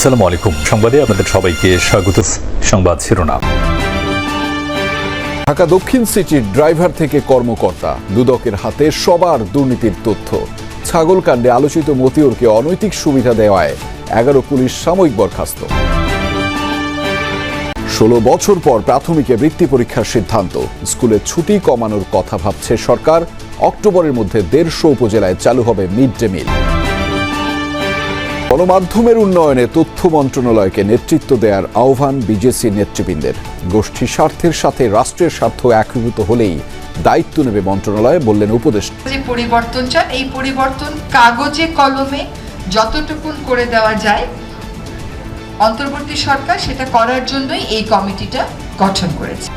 আসসালামু আলাইকুম। সংবাদে আপনাদের সবাইকে স্বাগত। সংবাদ শিরোনাম। ঢাকা দক্ষিণ সিটির ড্রাইভার থেকে কর্মকর্তা, দুদকের হাতে সবার দুর্নীতির তথ্য। ছাগলকাণ্ডে আলোচিত মতিউরকে অনৈতিক সুবিধা দেওয়ায় এগারো পুলিশ সাময়িক বরখাস্ত। ষোলো বছর পর প্রাথমিকে বৃত্তি পরীক্ষার সিদ্ধান্ত। স্কুলে ছুটি কমানোর কথা ভাবছে সরকার। অক্টোবরের মধ্যে দেড়শো উপজেলায় চালু হবে মিড ডে মিল। গণমাধ্যমের উন্নয়নে তথ্য মন্ত্রণালয়কে নেতৃত্ব দেওয়ার আহ্বান বিজেসি নেতৃবৃন্দের। গোষ্ঠী স্বার্থের সাথে রাষ্ট্রের স্বার্থ একীভূত হলেই দায়িত্ব নেবে মন্ত্রণালয় বললেন উপদেষ্টা। যে পরিবর্তন চান এই পরিবর্তন কাগজে কলমে যতটুকুন করে দেওয়া যায় অন্তর্বর্তী সরকার সেটা করার জন্যই এই কমিটিটা গঠন করেছে।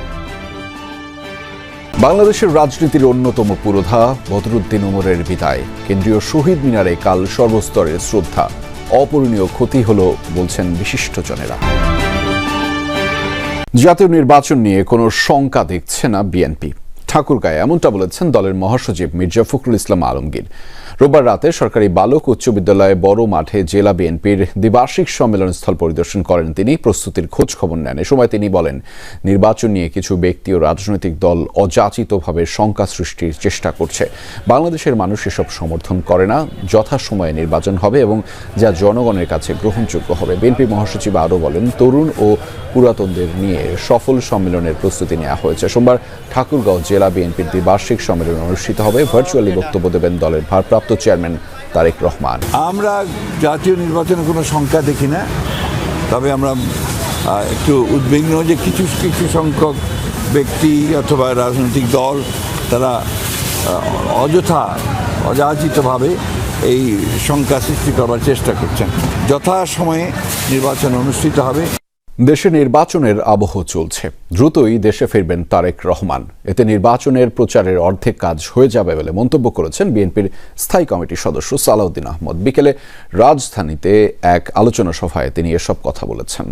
বাংলাদেশের রাজনীতির অন্যতম পুরোধা বদরুদ্দিন উমরের বিদায়। কেন্দ্রীয় শহীদ মিনারে কাল সর্বস্তরের শ্রদ্ধা। অপূরণীয় ক্ষতি হল, বলছেন বিশিষ্টজনেরা জাতীয় নির্বাচন নিয়ে কোনো শঙ্কা দেখছে না বিএনপি। ঠাকুরগাঁয়ে এমনটা বলেছেন দলের মহাসচিব মির্জা ফখরুল ইসলাম আলমগীর। রোববার রাতে সরকারি বালক উচ্চ বিদ্যালয়ে বড় মাঠে জেলা বিএনপির দ্বিবার্ষিক সম্মেলন স্থল পরিদর্শন করেন তিনি। প্রস্তুতির খোঁজ খবর নেন। এ সময় তিনি বলেন, নির্বাচন নিয়ে কিছু ব্যক্তি ও রাজনৈতিক দল অযাচিতভাবে শঙ্কা সৃষ্টির চেষ্টা করছে। বাংলাদেশের মানুষ এসব সমর্থন করে না। যথাসময়ে নির্বাচন হবে এবং যা জনগণের কাছে গ্রহণযোগ্য হবে। বিএনপি মহাসচিব আরও বলেন, তরুণ ও পুরাতনদের নিয়ে সফল সম্মেলনের প্রস্তুতি নেওয়া হয়েছে। সোমবার ঠাকুরগাঁও জেলা বিএনপির দ্বিবার্ষিক সম্মেলন অনুষ্ঠিত হবে। ভার্চুয়ালি বক্তব্য দেবেন দলের ভারপ্রাপ্ত চেয়ারম্যান তারেক রহমান। আমরা জাতীয় নির্বাচনে কোনো সংখ্যা দেখি না, তবে আমরা একটু উদ্বিগ্ন যে কিছু কিছু সংখ্যক ব্যক্তি অথবা রাজনৈতিক দল তারা অযথা, অযাচিতভাবে এই সংখ্যা সৃষ্টি করবার চেষ্টা করছেন। যথাসময়ে নির্বাচন অনুষ্ঠিত হবে। দেশে নির্বাচনের আবহ চলছে। দ্রুতই দেশে ফিরবেন তারেক রহমান। এতে নির্বাচনের প্রচারের অর্ধেক কাজ হয়ে যাবে বলে মন্তব্য করেছেন বিএনপির স্থায়ী কমিটির সদস্য সালাউদ্দিন আহমদ। বিকেলে রাজধানীতে এক আলোচনা সভায় তিনি এসব কথা বলেছেন।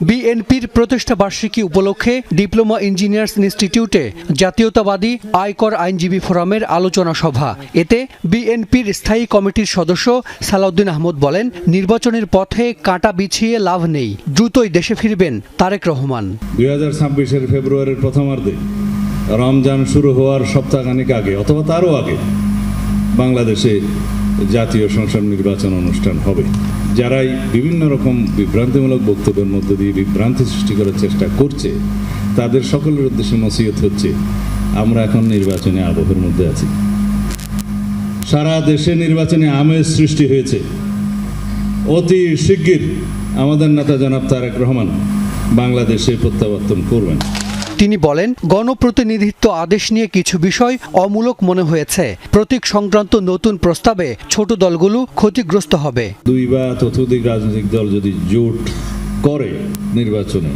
বিএনপির প্রতিষ্ঠা বার্ষিকী উপলক্ষে ডিপ্লোমা ইঞ্জিনিয়ার্স ইনস্টিটিউটে জাতীয়তাবাদী আয়কর আইনজীবী ফোরামের আলোচনা সভা। এতে বিএনপির স্থায়ী কমিটির সদস্য সালাউদ্দিন আহমদ বলেন, নির্বাচনের পথে কাঁটা বিছিয়ে লাভ নেই, দ্রুতই দেশে ফিরবেন তারেক রহমান। দুই হাজার ফেব্রুয়ারির প্রথমার্ধে রমজান শুরু হওয়ার সপ্তাহখানিক আগে, অথবা তারও আগে, বাংলাদেশে জাতীয় সংসদ নির্বাচন অনুষ্ঠান হবে। যারাই বিভিন্ন রকম বিভ্রান্তিমূলক বক্তব্যের মধ্য দিয়ে বিভ্রান্তি সৃষ্টি করার চেষ্টা করছে, তাদের সকলের উদ্দেশ্যে নসিহত হচ্ছে, আমরা এখন নির্বাচনে আবহের মধ্যে আছি। সারা দেশে নির্বাচনে আমেজ সৃষ্টি হয়েছে। অতি শিগগির আমাদের নেতা জনাব তারেক রহমান বাংলাদেশে প্রত্যাবর্তন করবেন। তিনি বলেন, গণপ্রতিনিধিত্ব আদেশ নিয়ে কিছু বিষয় অমূলক মনে হয়েছে। প্রতীক সংক্রান্ত নতুন প্রস্তাবে ছোট দলগুলো ক্ষতিগ্রস্ত হবে। দুই বা ততোধিক রাজনৈতিক দল যদি জোট করে নির্বাচনে,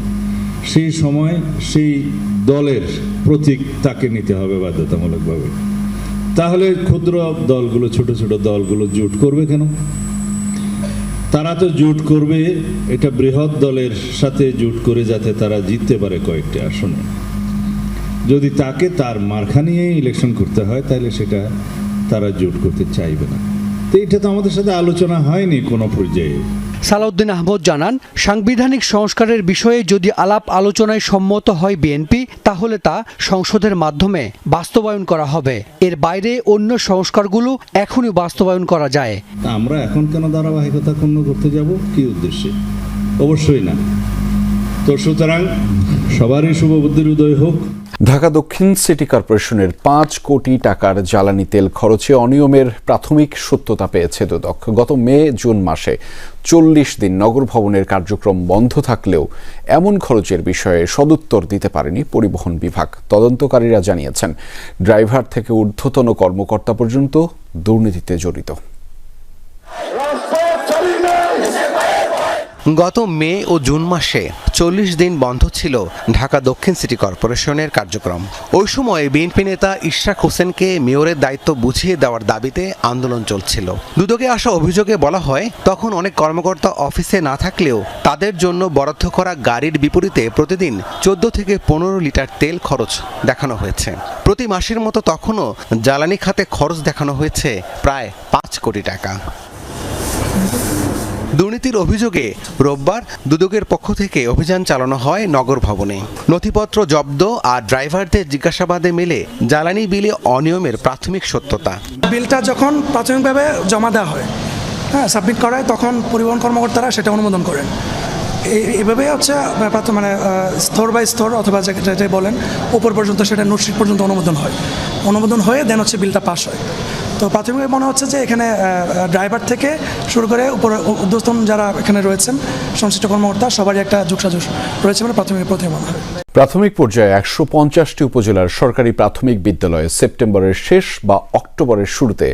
সেই সময় সেই দলের প্রতীক তাকে নিতে হবে বাধ্যতামূলকভাবে। তাহলে ক্ষুদ্র দলগুলো, ছোট ছোট দলগুলো জোট করবে কেন? তারা তো জোট করবে, এটা বৃহৎ দলের সাথে জোট করে যাতে তারা জিততে পারে কয়েকটি আসনে। যদি তাকে তার মার্খা নিয়ে ইলেকশন করতে হয়, তাহলে সেটা তারা জোট করতে চাইবে না। তো এটা তো আমাদের সাথে আলোচনা হয়নি কোনো পর্যায়ে। সালাউদ্দিন আহমদ জানান, সাংবিধানিক সংস্কারের বিষয়ে যদি আলাপ আলোচনায় সম্মত হয় বিএনপি, তাহলে তা সংসদের মাধ্যমে বাস্তবায়ন করা হবে। এর বাইরে অন্য সংস্কারগুলো এখনই বাস্তবায়ন করা যায়। আমরা এখন কেন ধারাবাহিকতা পূর্ণ করতে যাব? কি উদ্দেশ্যে? অবশ্যই না। তো সুতরাং সবারই শুভবুদ্ধির উদয় হোক। ঢাকা দক্ষিণ সিটি কর্পোরেশনের পাঁচ কোটি টাকার জ্বালানি তেল খরচে অনিয়মের প্রাথমিক সত্যতা পেয়েছে দুদক। গত মে, জুন মাসে চল্লিশ দিন নগর ভবনের কার্যক্রম বন্ধ থাকলেও এমন খরচের বিষয়ে সদুত্তর দিতে পারেনি পরিবহন বিভাগ, তদন্তকারীরা জানিয়েছেন। ড্রাইভার থেকে ঊর্ধ্বতন কর্মকর্তা পর্যন্ত দুর্নীতিতে জড়িত। গত মে ও জুন মাসে চল্লিশ দিন বন্ধ ছিল ঢাকা দক্ষিণ সিটি কর্পোরেশনের কার্যক্রম। ওই সময় বিএনপি নেতা ইশরাক হোসেনকে মেয়রের দায়িত্ব বুঝিয়ে দেওয়ার দাবিতে আন্দোলন চলছিল। দুদকে আসা অভিযোগে বলা হয়, তখন অনেক কর্মকর্তা অফিসে না থাকলেও তাদের জন্য বরাদ্দ করা গাড়ির বিপরীতে প্রতিদিন চোদ্দ থেকে পনেরো লিটার তেল খরচ দেখানো হয়েছে। প্রতি মাসের মতো তখনও জ্বালানি খাতে খরচ দেখানো হয়েছে প্রায় পাঁচ কোটি টাকা। দুর্নীতির অভিযোগে রোববার দুদকের পক্ষ থেকে অভিযান চালানো হয় নগর ভবনে। নথিপত্র জব্দ আর ড্রাইভারদের জিজ্ঞাসাবাদে মিলে জ্বালানি বিলে অনিয়মের প্রাথমিক সত্যতা। বিলটা যখন প্রাথমিকভাবে জমা দেওয়া হয় হ্যাঁ সাবমিট করা হয় তখন পরিবহন কর্মকর্তারা সেটা অনুমোদন করেন। এই এইভাবে হচ্ছে প্রাথ- মানে স্তর বাই স্তর, অথবা যেটাই বলেন, উপর পর্যন্ত সেটা নোটশিট পর্যন্ত অনুমোদন হয়। অনুমোদন হয়ে দেন হচ্ছে বিলটা পাস হয়। তো প্রাথমিকভাবে মনে হচ্ছে যে এখানে ড্রাইভার থেকে শুরু করে উপরে উদ্যোস্তন যারা এখানে রয়েছেন, সংশ্লিষ্ট কর্মকর্তা, সবারই একটা যুগসাজুস রয়েছে বলে প্রাথমিক প্রথমে মনে হয় প্রাথমিক পর্যায়ে একশো পঞ্চাশটি উপজেলার সরকারি প্রাথমিক বিদ্যালয়ে সেপ্টেম্বরের শেষ বা অক্টোবরের শুরুতে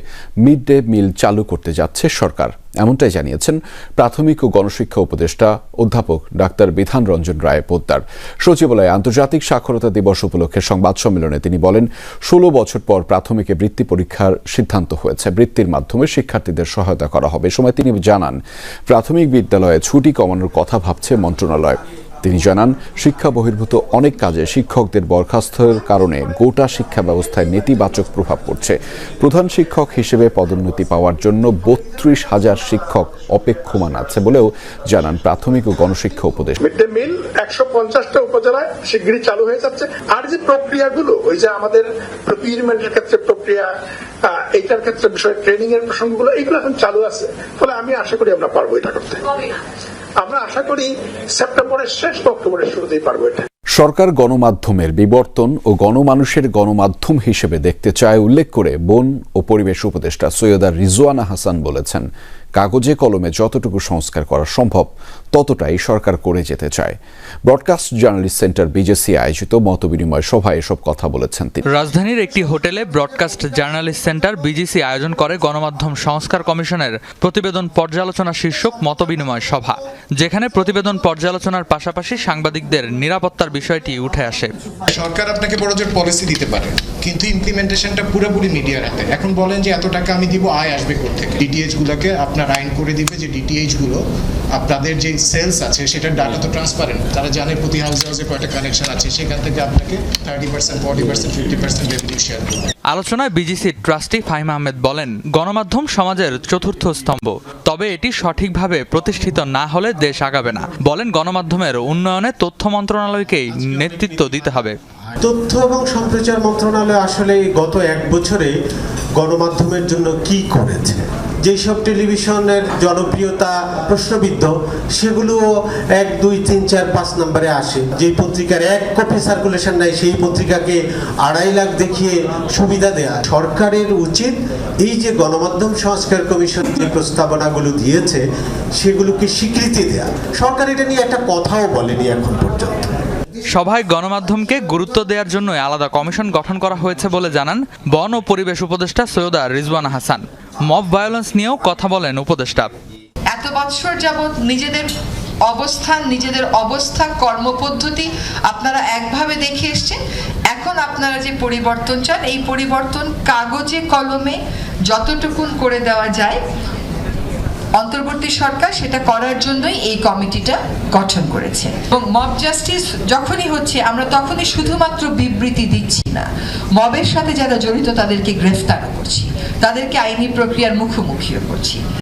মিড ডে মিল চালু করতে যাচ্ছে সরকার। এমনটাই জানিয়েছেন প্রাথমিক ও গণশিক্ষা উপদেষ্টা অধ্যাপক ডাক্তার বিধান রঞ্জন রায় পোদ্দার। সচিবালয়ে আন্তর্জাতিক সাক্ষরতা দিবস উপলক্ষে সংবাদ সম্মেলনে তিনি বলেন, ষোলো বছর পর প্রাথমিকে বৃত্তি পরীক্ষার সিদ্ধান্ত হয়েছে। বৃত্তির মাধ্যমে শিক্ষার্থীদের সহায়তা করা হবে। সময় তিনি জানান, প্রাথমিক বিদ্যালয়ে ছুটি কমানোর কথা ভাবছে মন্ত্রণালয়। তিনি জানান শিক্ষা বহির্ভূত অনেক কাজে শিক্ষকদের বরখাস্তের কারণে গোটা শিক্ষা ব্যবস্থায় নেতিবাচক প্রভাব পড়ছে। প্রধান শিক্ষক হিসেবে পদোন্নতি পাওয়ার জন্য বত্রিশ হাজার শিক্ষক অপেক্ষমান আছে বলেও জানান প্রাথমিক ও গণশিক্ষা উপদেশ মিড ডে মিল একশো পঞ্চাশটা উপজেলায় শিগগিরই চালু হয়ে যাচ্ছে। আর যে প্রক্রিয়াগুলো ওই যে আমাদের প্রকিউরমেন্টের ক্ষেত্রে প্রক্রিয়া এইটার ক্ষেত্রে বিষয় ট্রেনিং এর প্রসঙ্গগুলো এগুলো এখন চালু আছে। ফলে আমি আশা করি আমরা পারব এটা করতে। আমরা আশা করি সেপ্টেম্বরের শেষ অক্টোবরের শুরুতেই পারব এটা। সরকার গণমাধ্যমের বিবর্তন ও গণমানুষের গণমাধ্যম হিসেবে দেখতে চায় উল্লেখ করে বন ও পরিবেশ উপদেষ্টা সৈয়দা রিজওয়ানা হাসান বলেছেন। কাগজে কলমে যতটুকু সংস্কার করা সম্ভব ততটাই সরকার করে যেতে চায়। ব্রডকাস্ট জার্নালিস্ট সেন্টার বিজেসি আয়োজিত মতবিনিময় সভায় এসব কথা বলেছেন তিনি। রাজধানীর একটি হোটেলে ব্রডকাস্ট জার্নালিস্ট সেন্টার বিজিসি আয়োজন করে গণমাধ্যম সংস্কার কমিশনের প্রতিবেদন পর্যালোচনা শীর্ষক মতবিনিময় সভা যেখানে প্রতিবেদন পর্যালোচনার পাশাপাশি সাংবাদিকদের নিরাপত্তার বিষয়টি উঠে আসে। সরকার আপনাকে বড় জোর পলিসি দিতে পারে কিন্তু ইমপ্লিমেন্টেশনটা পুরোপুরি মিডিয়ার হাতে। এখন বলেন যে এত টাকা আমি দিব আয় আসবে থেকে ডিটিএইচ গুলোকে আপনার আইন করে দিবে যে ডিটিএইচগুলো আপনাদের যে সেলস আছে সেটার ডাটা তো ট্রান্সপারেন্ট তারা জানে প্রতি হাউসে হাউসে কয়টা কানেকশন আছে সেখান থেকে আপনাকে thirty percent forty percent fifty percent revenue share করবে। আলোচনায় বিজিসির ট্রাস্টি ফাহিম আহমেদ বলেন গণমাধ্যম সমাজের চতুর্থ স্তম্ভ। তবে এটি সঠিকভাবে প্রতিষ্ঠিত না হলে দেশ আগাবে না। বলেন গণমাধ্যমের উন্নয়নে তথ্য মন্ত্রণালয়কেই নেতৃত্ব দিতে হবে। তথ্য এবং সম্প্রচার মন্ত্রণালয় আসলে গত এক বছরে গণমাধ্যমের জন্য কি করেছে? যেসব টেলিভিশনের জনপ্রিয়তা প্রশ্নবিদ্ধ, সেগুলোও এক, দুই, তিন, চার, পাঁচ নম্বরে আসে। যে পত্রিকার এক কপি সার্কুলেশন নাই, সেই পত্রিকাকে আড়াই লাখ দেখিয়ে সুবিধা দেয়া। সরকারের উচিত এই যে গণমাধ্যম সংস্কার কমিশন যে প্রস্তাবনাগুলো দিয়েছে, সেগুলোকে স্বীকৃতি দেয়া। সরকার এটা নিয়ে একটা কথাও বলেনি এখন পর্যন্ত। সভায় গণমাধ্যমকে গুরুত্ব দেওয়ার জন্য আলাদা কমিশন গঠন করা হয়েছে বলে জানান বন ও পরিবেশ উপদেষ্টা সৈয়দা রিজওয়ানা হাসান। মব ভায়োলেন্স নিয়েও কথা বলেন উপদেষ্টা। এত বৎসর যাবৎ নিজেদের অবস্থান, নিজেদের অবস্থা, কর্মপদ্ধতি আপনারা একভাবে দেখে এসছেন। এখন আপনারা যে পরিবর্তন চান, এই পরিবর্তন কাগজে, কলমে যতটুকুন করে দেওয়া যায় অন্তর্বর্তী সরকার সেটা করার জন্যই এই কমিটিটা গঠন করেছে। এবং মব জাস্টিস যখনই হচ্ছে, আমরা তখনই শুধুমাত্র বিবৃতি দিচ্ছি না। মবের সাথে যারা জড়িত, তাদেরকে গ্রেফতারও করছি। তাদেরকে আইনি প্রক্রিয়ার মুখোমুখিও করছি।